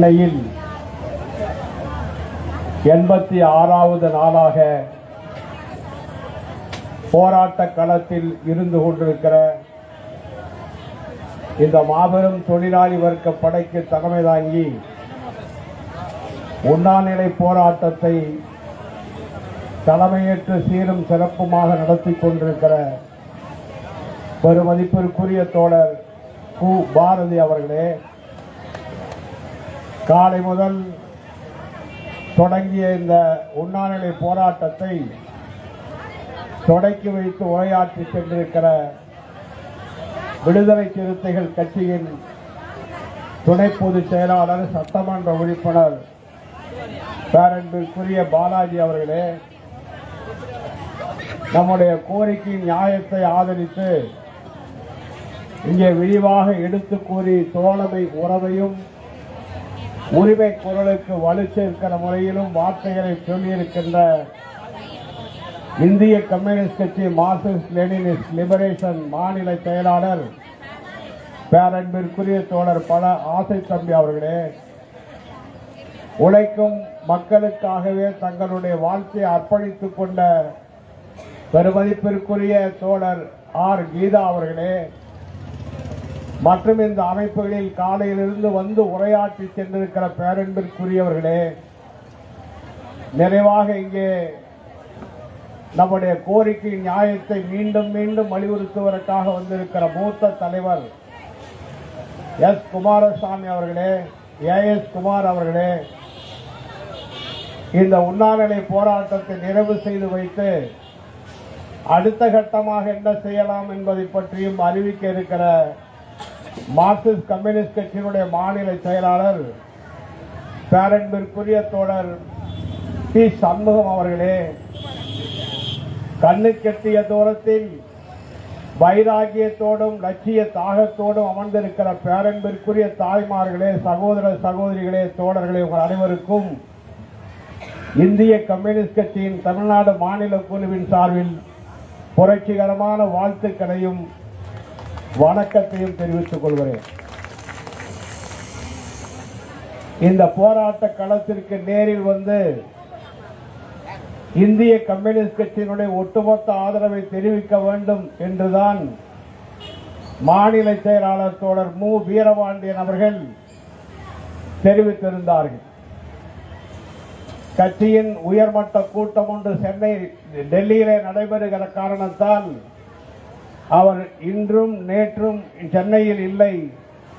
சென்னையில் எண்பத்தி ஆறாவது நாளாக போராட்ட களத்தில் இருந்து கொண்டிருக்கிற இந்த மாபெரும் தொழிலாளி வர்க்க படைக்கு தலைமை தாங்கி உண்ணாநிலை போராட்டத்தை தலைமையேற்று சீரும் சிறப்புமாக நடத்தி கொண்டிருக்கிற பெருமதிப்பிற்குரிய தோழர் கு பாரதி அவர்களே காலை முதல் தொடங்கிய இந்த உண்ணாநிலை போராட்டத்தை தொடக்கி வைத்து உரையாற்றி சென்றிருக்கிற விடுதலை சிறுத்தைகள் கட்சியின் துணை பொதுச் செயலாளர் சட்டமன்ற உறுப்பினர் பேரன்பிற்குரிய பாலாஜி அவர்களே நம்முடைய கோரிக்கை நியாயத்தை ஆதரித்து இங்கே விரிவாக எடுத்து கூறி தோழமை உறவையும் உரிமை குரலுக்கு வலு சேர்க்கிற முறையிலும் வார்த்தைகளை சொல்லியிருக்கின்ற இந்திய கம்யூனிஸ்ட் கட்சி மார்க்சிஸ்ட் லெனினிஸ்ட் லிபரேஷன் மாநில செயலாளர் பேரன்பிற்குரிய தோழர் பல ஆசை தம்பி அவர்களே உழைக்கும் மக்களுக்காகவே தங்களுடைய வாழ்க்கையை அர்ப்பணித்துக் கொண்ட பெருமதிப்பிற்குரிய தோழர் ஆர் கீதா அவர்களே மற்றும் இந்த அமைப்புகளில் காலையிலிருந்து வந்து உரையாற்றி சென்றிருக்கிற பேரன்பிற்குரியவர்களே நிறைவாக இங்கே நம்முடைய கோரிக்கை நியாயத்தை மீண்டும் மீண்டும் வலியுறுத்துவதற்காக வந்திருக்கிற மூத்த தலைவர் எஸ் குமாரசாமி அவர்களே ஏ எஸ் குமார் அவர்களே இந்த உண்ணாநிலை போராட்டத்தை நிறைவு செய்து வைத்து அடுத்த கட்டமாக என்ன செய்யலாம் என்பதை பற்றியும் அறிவிக்க இருக்கிற மார்க்சிஸ்ட் கம்யூனிஸ்ட் கட்சியினுடைய மாநில செயலாளர் பேரன்பிற்குரிய தோழர் டி. சண்முகம் அவர்களே கண்ணு கட்டிய தூரத்தில் வைராகியத்தோடும் லட்சிய தாகத்தோடும் அமர்ந்திருக்கிற பேரன்பிற்குரிய தாய்மார்களே சகோதர சகோதரிகளே தோழர்களே உங்கள் அனைவருக்கும் இந்திய கம்யூனிஸ்ட் கட்சியின் தமிழ்நாடு மாநில குழுவின் சார்பில் புரட்சிகரமான வாழ்த்துக்களையும் வணக்கத்தையும் தெரிவித்துக் கொள்கிறேன். இந்த போராட்ட களத்திற்கு நேரில் வந்து இந்திய கம்யூனிஸ்ட் கட்சியினுடைய ஒட்டுமொத்த ஆதரவை தெரிவிக்க வேண்டும் என்றுதான் மாநில செயலாளர் தோழர் மு. வீரபாண்டியன் அவர்கள் தெரிவித்திருந்தார்கள். கட்சியின் உயர்மட்ட கூட்டம் ஒன்று சென்னை டெல்லியிலே நடைபெறுகிற காரணத்தால் அவர் இன்றும் நேற்றும் சென்னையில் இல்லை.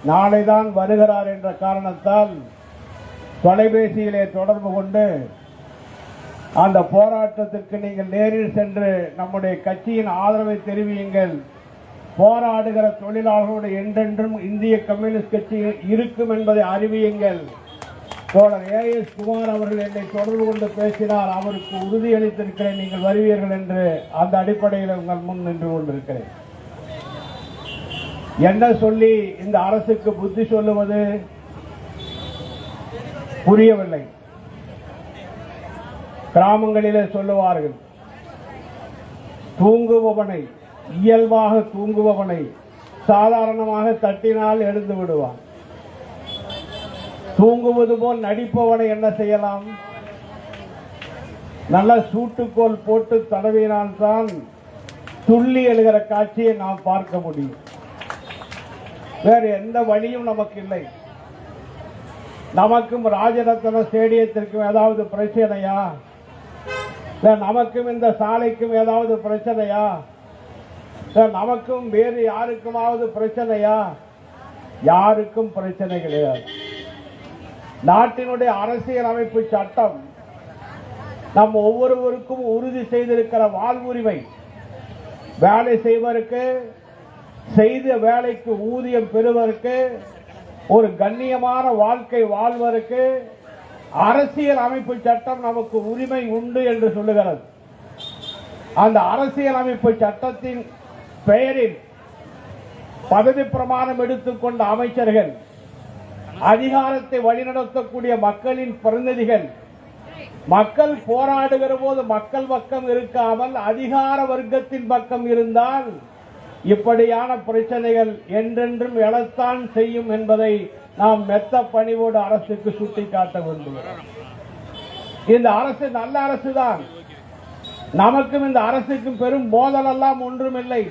நாளைதான் வருகிறார் என்ற காரணத்தால் தொலைபேசியிலே தொடர்பு கொண்டு அந்த போராட்டத்திற்கு நீங்கள் நேரில் சென்று நம்முடைய கட்சியின் ஆதரவை தெரிவியுங்கள். போராடுகிற தொழிலாளர்களோடு என்றென்றும் இந்திய கம்யூனிஸ்ட் கட்சி இருக்கும் என்பதை அறிவியுங்கள். தோழர் ஏ. எஸ். குமார் அவர்கள் என்னை தொடர்பு கொண்டு பேசினார். அவருக்கு உறுதியளித்திருக்கிறேன். நீங்கள் வருவீர்கள் என்று அந்த அடிப்படையில் உங்கள் முன் நின்று கொண்டிருக்கிறேன். என்ன சொல்லி இந்த அரசுக்கு புத்தி சொல்லுவது? புரியவில்லை. கிராமங்களிலே சொல்லுவார்கள் தூங்குபவனை இயல்பாக தூங்குபவனை சாதாரணமாக தட்டினால் எழுந்து விடுவான். தூங்குவது போல் நடிப்பவனை என்ன செய்யலாம்? நல்ல சூட்டுக்கோல் போட்டு தடவினால்தான் துள்ளி எழுகிற காட்சியை நாம் பார்க்க முடியும். வேறு எந்த வழியும் நமக்கு இல்லை. நமக்கும் ராஜரத்ன ஸ்டேடியத்திற்கும் ஏதாவது பிரச்சனையா? நமக்கும் இந்த சாலைக்கும் ஏதாவது பிரச்சனையா? நமக்கும் வேறு யாருக்குமாவது பிரச்சனையா? யாருக்கும் பிரச்சனை கிடையாது. நாட்டினுடைய அரசியலமைப்பு சட்டம் நம் ஒவ்வொருவருக்கும் உறுதி செய்திருக்கிற வாழ்வுரிமை. வேலை செய்வதற்கு செய்த வேலைக்கு ஊதியம் பெறுவதற்கு ஒரு கண்ணியமான வாழ்க்கை வாழ்வதற்கு அரசியல் அமைப்பு சட்டம் நமக்கு உரிமை உண்டு என்று சொல்லுகிறது. அந்த அரசியல் அமைப்பு சட்டத்தின் பெயரில் பதவி பிரமாணம் எடுத்துக்கொண்ட அமைச்சர்கள் அதிகாரத்தை வழிநடத்தக்கூடிய மக்களின் பிரதிநிதிகள் மக்கள் போராடுகிற போது மக்கள் பக்கம் இருக்காமல் அதிகார வர்க்கத்தின் பக்கம் இருந்தால் இப்படியான பிரச்சனைகள் என்றென்றும் எழத்தான் செய்யும் என்பதை நாம் மெத்த பணிவோடு அரசுக்கு சுட்டிக்காட்ட விரும்புகிறோம். இந்த அரசு நல்ல அரசு தான் நமக்கும் இந்த அரசுக்கும் பெரும் மோதல் எல்லாம் ஒன்றுமில்லை.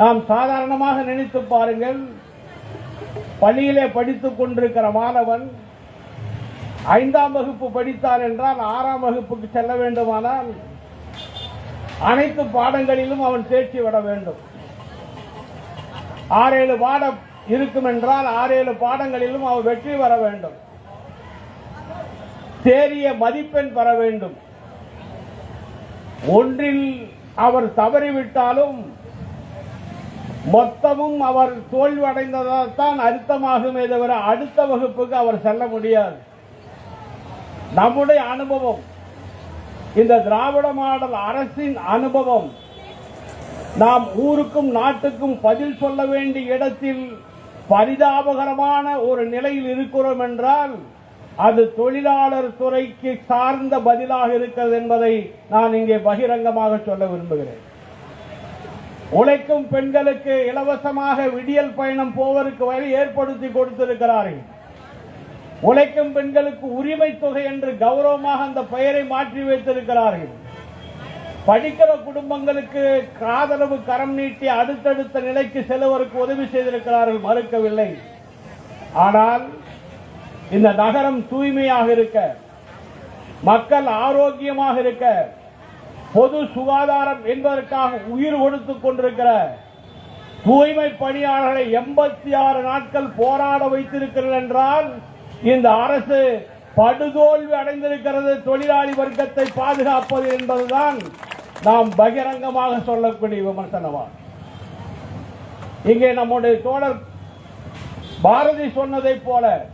நாம் சாதாரணமாக நினைத்து பாருங்கள். பள்ளியிலே படித்துக் கொண்டிருக்கிற மாணவன் ஐந்தாம் வகுப்பு படித்தார் என்றால் ஆறாம் வகுப்புக்கு செல்ல வேண்டுமானால் அனைத்து பாடங்களிலும் அவன் தேர்ச்சி விட வேண்டும். ஆறேழு பாடம் இருக்கும் என்றால் ஆறேழு பாடங்களிலும் அவன் வெற்றி பெற வேண்டும். தேறிய மதிப்பெண் பெற வேண்டும். ஒன்றில் அவர் தவறிவிட்டாலும் மொத்தமும் அவர் தோல்வடைந்ததால் தான் அர்த்தமாகுமே தவிர அடுத்த வகுப்புக்கு அவர் செல்ல முடியாது. நம்முடைய அனுபவம் இந்த திராவிட மாடல் அரசின் அனுபவம். நாம் ஊருக்கும் நாட்டுக்கும் பதில் சொல்ல வேண்டிய இடத்தில் பரிதாபகரமான ஒரு நிலையில் இருக்கிறோம் என்றால் அது தொழிலாளர் துறைக்கு சார்ந்த பதிலாக இருக்கிறது என்பதை நான் இங்கே பகிரங்கமாக சொல்ல விரும்புகிறேன். உழைக்கும் பெண்களுக்கு இலவசமாக விடியல் பயணம் போவதற்கு வழி ஏற்படுத்தி கொடுத்திருக்கிறார்கள். உழைக்கும் பெண்களுக்கு உரிமை தொகை என்று கௌரவமாக அந்த பெயரை மாற்றி வைத்திருக்கிறார்கள். படிக்கிற குடும்பங்களுக்கு ஆதரவு கரம் நீட்டி அடுத்தடுத்த நிலைக்கு செல்வதற்கு உதவி செய்திருக்கிறார்கள் மறுக்கவில்லை. ஆனால் இந்த நகரம் தூய்மையாக இருக்க மக்கள் ஆரோக்கியமாக இருக்க பொது சுகாதாரம் என்பதற்காக உயிர் கொடுத்துக் கொண்டிருக்கிற தூய்மை பணியாளர்களை எண்பத்தி ஆறு நாட்கள் போராட வைத்திருக்கிறேன் என்றால் இந்த அரசு படுதோல்வி அடைந்திருக்கிறது தொழிலாளி வர்க்கத்தை பாதுகாப்பது என்பதுதான் நாம் பகிரங்கமாக சொல்லக்கூடிய விமர்சனமா? இங்கே நம்முடைய தோழர் பாரதி சொன்னதைப் போல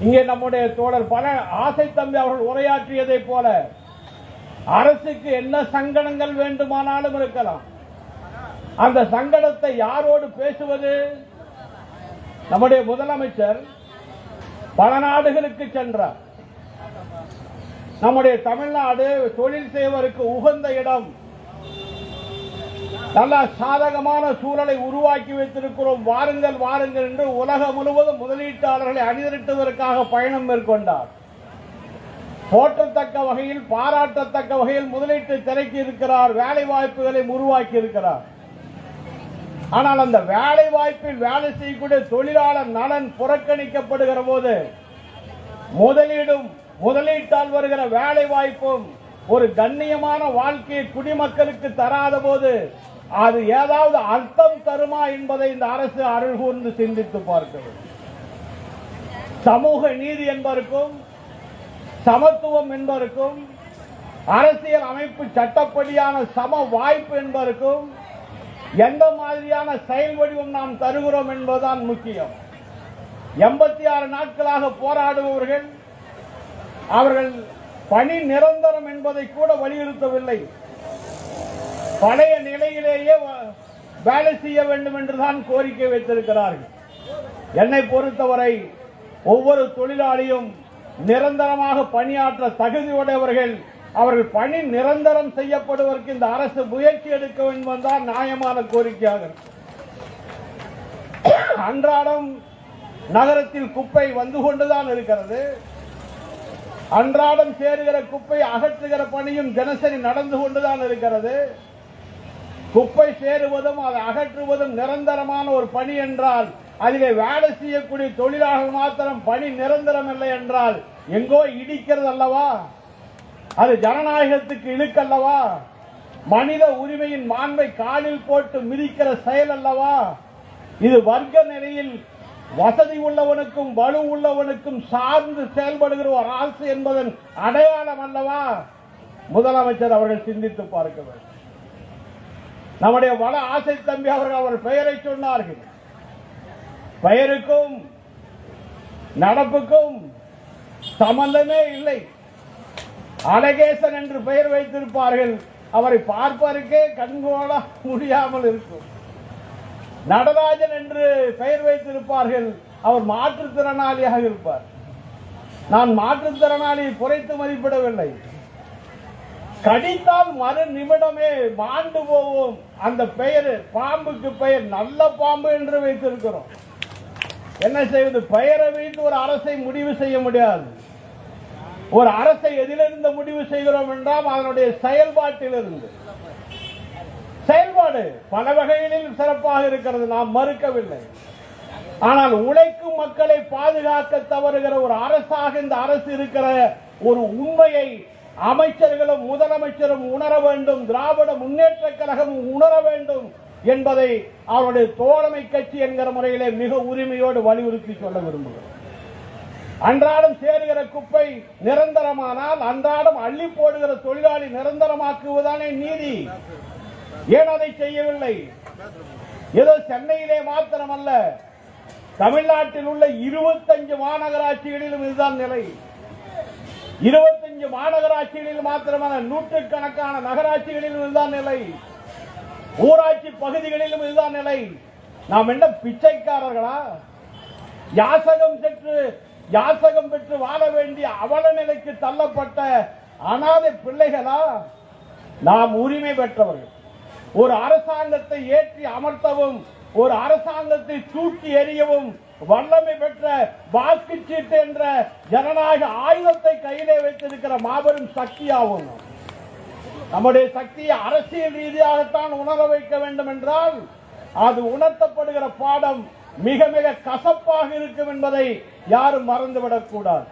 இங்கே நம்முடைய தோழர் பல ஆசை தம்பி அவர்கள் உரையாற்றியதைப் போல அரசுக்கு என்ன சங்கடங்கள் வேண்டுமானாலும் இருக்கலாம். அந்த சங்கடத்தை யாரோடு பேசுவது? நம்முடைய முதலமைச்சர் பல நாடுகளுக்கு சென்றார். நம்முடைய தமிழ்நாடு தொழில் செய்வதற்கு உகந்த இடம். நல்ல சாதகமான சூழலை உருவாக்கி வைத்திருக்கிறோம். வாருங்கள் வாருங்கள் என்று உலகம் முழுவதும் முதலீட்டாளர்களை அணிதிரட்டுவதற்காக பயணம் மேற்கொண்டார். போற்றத்தக்க வகையில் பாராட்டத்தக்க வகையில் முதலீட்டை திறக்கி இருக்கிறார் வேலை வாய்ப்புகளை உருவாக்கி இருக்கிறார் ஆனால் அந்த வேலை வாய்ப்பில் வேலை செய்யக்கூடிய தொழிலாளர் நலன் புறக்கணிக்கப்படுகிற போது முதலீடும் முதலீட்டால் வருகிற வேலை வாய்ப்பும் ஒரு கண்ணியமான வாழ்க்கையை குடிமக்களுக்கு தராத போது அது ஏதாவது அர்த்தம் தருமா என்பதை இந்த அரசு அருள் கூர்ந்து சிந்தித்து பார்க்கிறது. சமூக நீதி என்பதற்கும் சமத்துவம் என்பதற்கும் அரசியல் அமைப்பு சட்டப்படியான சம வாய்ப்பு என்பதற்கும் எந்த மாதிரியான செயல் வடிவம் நாம் தருகிறோம் என்பதுதான் முக்கியம். எண்பத்தி ஆறு நாட்களாக போராடுபவர்கள் அவர்கள் பணி நிரந்தரம் என்பதை கூட வலியுறுத்தவில்லை. பழைய நிலையிலேயே வேலை செய்ய வேண்டும் என்றுதான் கோரிக்கை வைத்திருக்கிறார்கள். என்னை பொறுத்தவரை ஒவ்வொரு தொழிலாளியும் நிரந்தரமாக பணியாற்ற தகுதியுடையவர்கள் அவர்கள் பணி நிரந்தரம் செய்யப்படுவதற்கு இந்த அரசு முயற்சி எடுக்க வேண்டும் என்பதுதான் நியாயமான கோரிக்கையாக அன்றாடம் நகரத்தில் குப்பை வந்து கொண்டுதான் இருக்கிறது. அன்றாடம் சேருகிற குப்பை அகற்றுகிற பணியும் தினசரி நடந்து கொண்டுதான் இருக்கிறது. குப்பை சேருவதும் அதை அகற்றுவதும் நிரந்தரமான ஒரு பணி என்றால் அதிலே வேலை செய்யக்கூடிய தொழிலாளர்கள் மாத்திரம் பணி நிரந்தரம் இல்லை என்றால் எங்கோ இடிக்கிறது அல்லவா? அது ஜனநாயகத்துக்கு இழுக்கல்லவா? மனித உரிமையின் மாண்பை காலில் போட்டு மிதிக்கிற செயல் அல்லவா இது வர்க்க நிலையில் வசதி உள்ளவனுக்கும் வலு உள்ளவனுக்கும் சார்ந்து செயல்படுகிற ஒரு அரசு என்பதன் அடையாளம் அல்லவா? முதலமைச்சர் அவர்கள் சிந்தித்து பார்க்க வேண்டும். நம்முடைய வள ஆசை தம்பி அவர்கள் அவர் பெயரை சொன்னார்கள். பெயருக்கும் நடப்புக்கும் சம்பந்தமே இல்லை. அழகேசன் என்று பெயர் வைத்திருப்பார்கள். அவரை பார்ப்பதற்கே கண்கோட முடியாமல் இருக்கும். நடராஜன் என்று பெயர் வைத்திருப்பார்கள். அவர் மாற்றுத்திறனாளியாக இருப்பார். நான் மாற்றுத்திறனாளியை குறைத்து மதிப்பிடவில்லை. கடித்தால் மறு நிமிடமே மாண்டு போவோம். அந்த பெயர் பாம்புக்கு பெயர் நல்ல பாம்பு என்று வைத்திருக்கிறோம். என்ன செய்வது? பெயரை வைத்து ஒரு அரசை முடிவு செய்ய முடியாது. ஒரு அரசை எதிலிருந்து முடிவு செய்கிறோம் என்றால் அதனுடைய செயல்பாட்டிலிருந்து. செயல்பாடு பல வகைகளில் சிறப்பாக இருக்கிறது நாம் மறுக்கவில்லை. ஆனால் உழைக்கும் மக்களை பாதுகாக்க தவறுகிற ஒரு அரசாக இந்த அரசு இருக்கிற ஒரு உண்மையை அமைச்சர்களும் முதலமைச்சரும் உணர வேண்டும் திராவிட முன்னேற்ற கழகமும் உணர வேண்டும் என்பதை அவருடைய தோழமை கட்சி என்கிற முறையிலே மிக உரிமையோடு வலியுறுத்தி சொல்ல விரும்புகிறோம். அன்றாடம் சேருகிற குப்பை நிரந்தரமானால் அன்றாடம் அள்ளி போடுகிற தொழிலாளி நிரந்தரமாக்குவதானே நீதி. ஏன் அதை செய்யவில்லை? ஏதோ சென்னையிலே மாத்திரமல்ல தமிழ்நாட்டில் உள்ள இருபத்தஞ்சு மாநகராட்சிகளிலும் இதுதான் நிலை. இருபத்தஞ்சு மாநகராட்சிகளில் மாத்திரமல்ல நூற்றுக்கணக்கான நகராட்சிகளிலும் இதுதான் நிலை. ஊராட்சி பகுதிகளிலும் இதுதான் நிலை. நாம் என்ன பிச்சைக்காரர்களா? யாசகம் சென்று யாசகம் பெற்று வாழ வேண்டிய அவல நிலைக்கு தள்ளப்பட்ட அனாதை பிள்ளைகளா நாம் உரிமை பெற்றவர்கள். ஒரு அரசாங்கத்தை ஏற்றி அமர்த்தவும் ஒரு அரசாங்கத்தை தூக்கி எறியவும் வல்லமை பெற்ற வாக்குச்சீட்டு என்ற ஜனநாயக ஆயுதத்தை கையிலே வைத்திருக்கிற மாபெரும் சக்தியாகும் நம்முடைய சக்தியை அரசியல் ரீதியாகத்தான் உணர வைக்க வேண்டும் என்றால் அது உணர்த்தப்படுகிற பாடம் மிக மிக கசப்பாக இருக்கும் என்பதை யாரும் மறந்துவிடக் கூடாது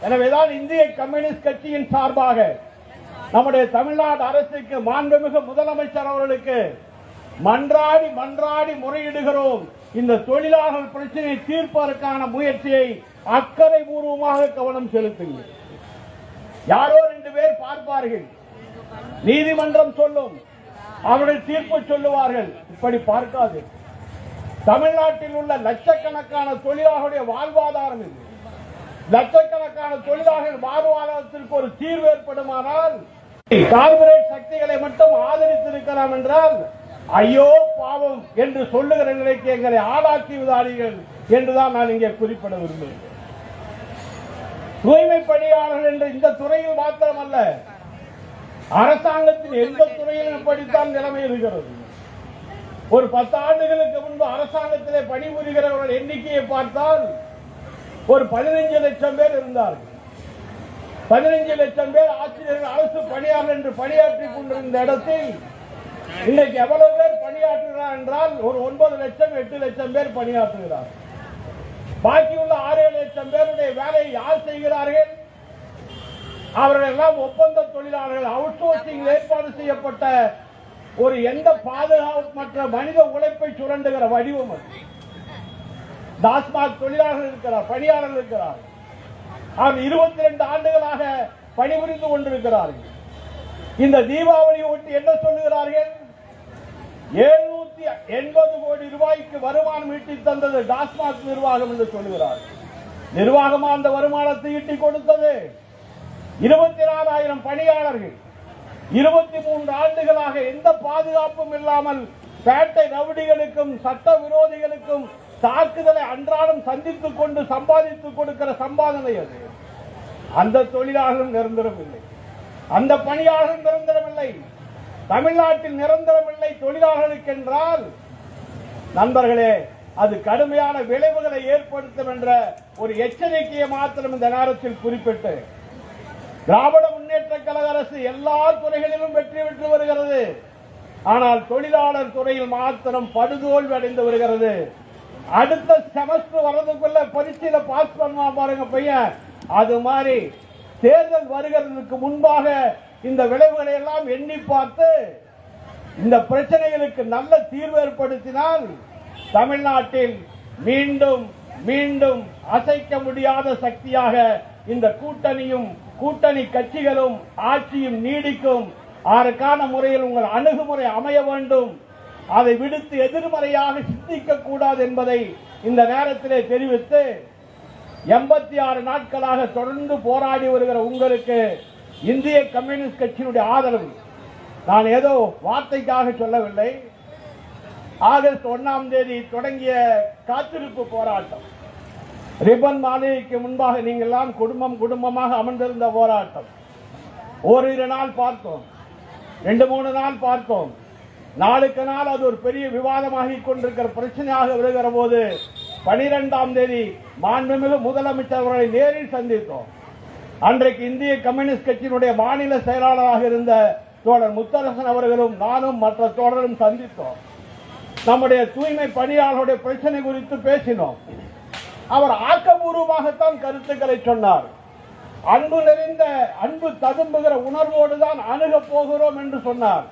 எனவேதான் இந்திய கம்யூனிஸ்ட் கட்சியின் சார்பாக நம்முடைய தமிழ்நாடு அரசுக்கு மாண்புமிகு முதலமைச்சர் அவர்களுக்கு மன்றாடி மன்றாடி முறையிடுகிறோம். இந்த தொழிலாளர் பிரச்சனையை தீர்ப்பதற்கான முயற்சியை அக்கறை பூர்வமாக கவனம் செலுத்துங்கள். யாரோ ரெண்டு பேர் பார்ப்பார்கள். நீதிமன்றம் சொல்லும். அவர்கள் தீர்ப்பு சொல்லுவார்கள். இப்படி பார்க்காது தமிழ்நாட்டில் உள்ள லட்சக்கணக்கான தொழிலாளர்களுடைய வாழ்வாதாரம் இது. லட்சக்கணக்கான தொழிலாளர்கள் வாழ்வாதாரத்திற்கு ஒரு தீர்வு ஏற்படுமானால் கார்பரேட் சக்திகளை மட்டும் ஆதரித்திருக்கலாம் என்றால் ஐயோ பாவம் என்று சொல்லுகிற நிலைக்கு எங்களை ஆளாக்கி விதாதீர்கள் என்றுதான் நான் இங்கே குறிப்பிட விரும்புகிறேன். தூய்மை பணியாளர்கள் என்று இந்த துறையில் மாத்திரமல்ல அரசாங்கத்தின் எந்த துறையிலும் இப்படித்தான் நிலைமை இருக்கிறது. ஒரு பத்து ஆண்டுகளுக்கு முன்பு அரசாங்கத்திலே பணிபுரிகிறவர்கள் எண்ணிக்கையை பார்த்தால் ஒரு பதினைஞ்சு லட்சம் பேர் இருந்தார்கள். பதினைஞ்சு லட்சம் பேர் ஆசிரியர்கள் அரசு பணியாளர் என்று பணியாற்றிக் கொண்டிருந்த இடத்தில் இன்றைக்கு எவ்வளவு பேர் பணியாற்றுகிறார் என்றால் ஒரு ஒன்பது லட்சம் எட்டு லட்சம் பேர் பணியாற்றுகிறார். பாக்கியுள்ள ஆறு ஏழு லட்சம் பேருடைய வேலையை யார் செய்கிறார்கள்? அவர்கள் எல்லாம் ஒப்பந்த தொழிலாளர்கள் அவுட் சோர்சிங் ஏற்பாடு செய்யப்பட்ட ஒரு எந்த பாதுகாப்பற்ற மனித உழைப்பை சுரண்டுகிற வடிவம் அது. டாஸ்மாக் தொழிலாளர்கள் இருக்கிறார் பணியாளர்கள் இருக்கிறார். அவர் இருபத்தி ரெண்டு ஆண்டுகளாக பணிபுரிந்து கொண்டிருக்கிறார்கள். இந்த தீபாவளியை ஒட்டி என்ன சொல்லுகிறார்கள்? எழுநூத்தி எண்பது கோடி ரூபாய்க்கு வருமானம் ஈட்டி தந்தது டாஸ்மாக் நிர்வாகம் என்று சொல்லுகிறார். நிர்வாகமா அந்த வருமானத்தை ஈட்டி கொடுத்தது? இருபத்தி நாலாயிரம் பணியாளர்கள். இருபத்தி மூன்று ஆண்டுகளாக எந்த பாதுகாப்பும் இல்லாமல் பேட்டை ரவுடிகளுக்கும் சட்ட விரோதிகளுக்கும் தாக்குதலை அன்றாடம் சந்தித்துக் கொண்டு சம்பாதித்துக் கொடுக்கிற சம்பாதனை அது. அந்த தொழிலாளர்கள் நிரந்தரம் இல்லை அந்த பணியாளர்கள் நிரந்தரம் இல்லை தமிழ்நாட்டில் நிரந்தரம் இல்லை தொழிலாளர்களுக்கு என்றால் நண்பர்களே அது கடுமையான விளைவுகளை ஏற்படுத்தும் என்ற ஒரு எச்சரிக்கையை மாத்திரம் இந்த நேரத்தில் குறிப்பிட்டு திராவிட முன்னேற்ற கழக அரசு எல்லா துறைகளிலும் வெற்றி பெற்று வருகிறது. ஆனால் தொழிலாளர் துறையில் மாத்திரம் படுதோல்வி அடைந்து வருகிறது. அடுத்த செமஸ்டர் வர்றதுக்குள்ள பரீட்சையில பாஸ் பண்ணுவா பாருங்க பையன். அது மாதிரி தேர்தல் வருகிறதுக்கு முன்பாக இந்த விளைவுகளை எல்லாம் எண்ணி பார்த்து இந்த பிரச்சனைகளுக்கு நல்ல தீர்வு ஏற்படுத்தினால் தமிழ்நாட்டில் மீண்டும் மீண்டும் அசைக்க முடியாத சக்தியாக இந்த கூட்டணியும் கூட்டணி கட்சிகளும் ஆட்சியும் நீடிக்கும். அதற்கான முறையில் உங்கள் அணுகுமுறை அமைய வேண்டும். அதை விடுத்து எதிர்மறையாக சிந்திக்க கூடாது என்பதை இந்த நேரத்திலே தெரிவித்து எண்பத்தி ஆறு நாட்களாக தொடர்ந்து போராடி வருகிற உங்களுக்கு இந்திய கம்யூனிஸ்ட் கட்சியினுடைய ஆதரவு. நான் ஏதோ வார்த்தைக்காக சொல்லவில்லை. ஆகஸ்ட் ஒன்னாம் தேதி தொடங்கிய காத்திருப்பு போராட்டம். ரிபன் மாளிகைக்கு முன்பாக நீங்கள் எல்லாம் குடும்பம் குடும்பமாக அமர்ந்திருந்த போராட்டம். ஓரிரு நாள் பார்த்தோம். ரெண்டு மூணு நாள் பார்த்தோம். நாளுக்கு நாள் அது ஒரு பெரிய விவாதமாகிக் கொண்டிருக்கிற பிரச்சனையாக வருகிற போது பனிரெண்டாம் தேதி மாண்புமிகு முதலமைச்சர் அவர்களை நேரில் சந்தித்தோம். அன்றைக்கு இந்திய கம்யூனிஸ்ட் கட்சியினுடைய மாநில செயலாளராக இருந்த தோழர் முத்தரசன் அவர்களும் நானும் மற்ற தோழரும் சந்தித்தோம். நம்முடைய தூய்மை பணியாளர்களுடைய பிரச்சனை குறித்து பேசினோம். அவர் ஆக்கபூர்வமாகத்தான் கருத்துக்களை சொன்னார். அன்பு நிறைந்த அன்பு ததும்புகிற உணர்வோடு தான் அணுகப் போகிறோம் என்று சொன்னார்.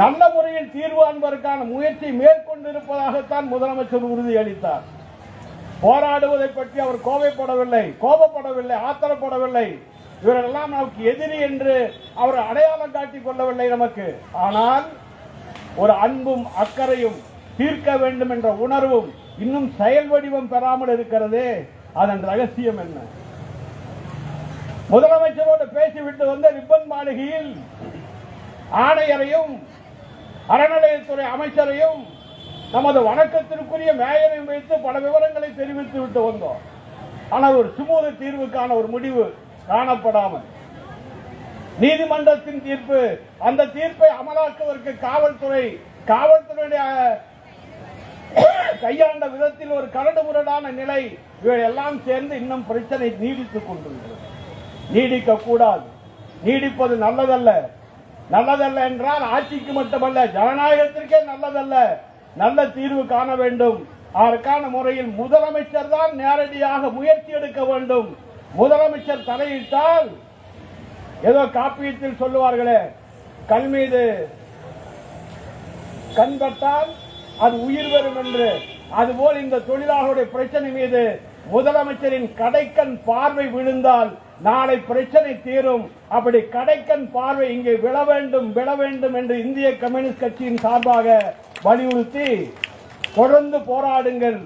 நல்ல முறையில் தீர்வு அன்பதற்கான முயற்சி மேற்கொண்டிருப்பதாகத்தான் முதலமைச்சர் உறுதியளித்தார். போராடுவதை பற்றி அவர் கோவைப்படவில்லை கோபப்படவில்லை ஆத்திரப்படவில்லை. இவரெல்லாம் நமக்கு எதிரி என்று அவர் அடையாளம் காட்டிக் கொள்ளவில்லை நமக்கு. ஆனால் ஒரு அன்பும் அக்கறையும் தீர்க்க வேண்டும் என்ற உணர்வும் இன்னும் செயல் வடிவம் பெறாமல் இருக்கிறதே அதன் ரகசியம் என்ன? முதலமைச்சரோடு பேசிவிட்டு வந்த ரிப்பன் மாளிகையில் ஆணையரையும் அறநிலையத்துறை அமைச்சரையும் நமது வணக்கத்திற்குரிய மேயரையும் வைத்து பல விவரங்களை தெரிவித்து விட்டு வந்தோம். ஆனால் ஒரு சுமூக தீர்வுக்கான ஒரு முடிவு காணப்படாமல். நீதிமன்றத்தின் தீர்ப்பு அந்த தீர்ப்பை அமலாக்குவதற்கு காவல்துறை காவல்துறையுடைய கையாண்ட விதத்தில் ஒரு கரடு முரடான நிலை. இவையெல்லாம் சேர்ந்து இன்னும் பிரச்சனை நீடித்துக் கொண்டிருக்கிறது. நீடிக்க கூடாது. நீடிப்பது நல்லதல்ல. நல்லதல்ல என்றால் ஆட்சிக்கு மட்டுமல்ல ஜனநாயகத்திற்கே நல்லதல்ல. நல்ல தீர்வு காண வேண்டும். அதற்கான முறையில் முதலமைச்சர் தான் நேரடியாக முயற்சி எடுக்க வேண்டும். முதலமைச்சர் தலையிட்டால் ஏதோ காப்பீட்டில் சொல்லுவார்களே கல் மீது கண்பட்டால் அது உயிர் வரும் என்று. அதுபோல் இந்த தொழிலாளருடைய பிரச்சனை மீது முதலமைச்சரின் கடைக்கண் பார்வை விழுந்தால் நாளை பிரச்சனை தீரும். அப்படி கடைக்கண் பார்வை இங்கே விழ வேண்டும் விழ வேண்டும் என்று இந்திய கம்யூனிஸ்ட் கட்சியின் சார்பாக வலியுறுத்தி தொடர்ந்து போராடுங்கள்.